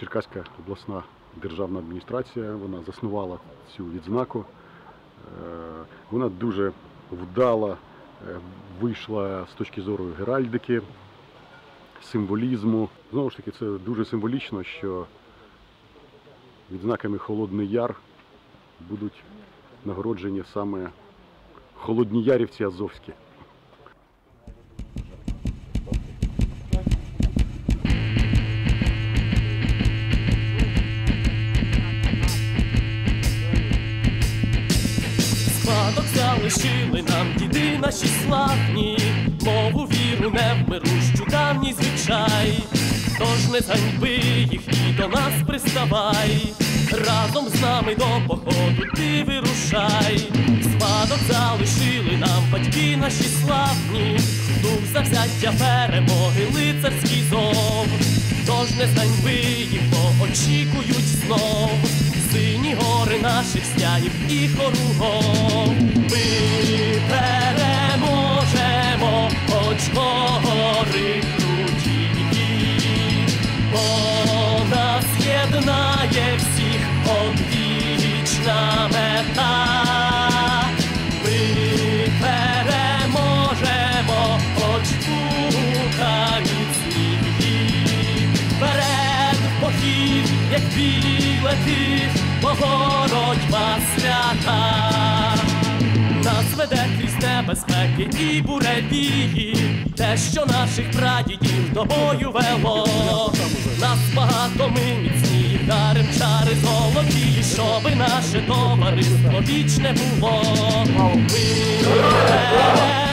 Черкаська обласна державна адміністрація вона заснувала цю відзнаку. Е, Вона дуже вдала е, вийшла з точки зору геральдики, символізму. Знову ж таки, це дуже символічно, що відзнаками Холодний Яр будуть нагороджені саме холодніярівці азовські. Залишили нам діди наші славні, мову віру невмирущу давній звичай. Тож не ганьби їх і до нас приставай, разом з нами до походу ти вирушай. Спадок залишили нам батьки наші славні, дух завзяття перемоги, лицарський зов. Тож не ганьби їх, бо очікують знов сині гори наших снягів і хоругов. Як білети, боротьба свята. Нас веде крізь небезпеки і буревії, те, що наших прадідів до бою вело. Нас багато ми міцні, дарим чари золоті, щоби наше товариство вічне було. Ми.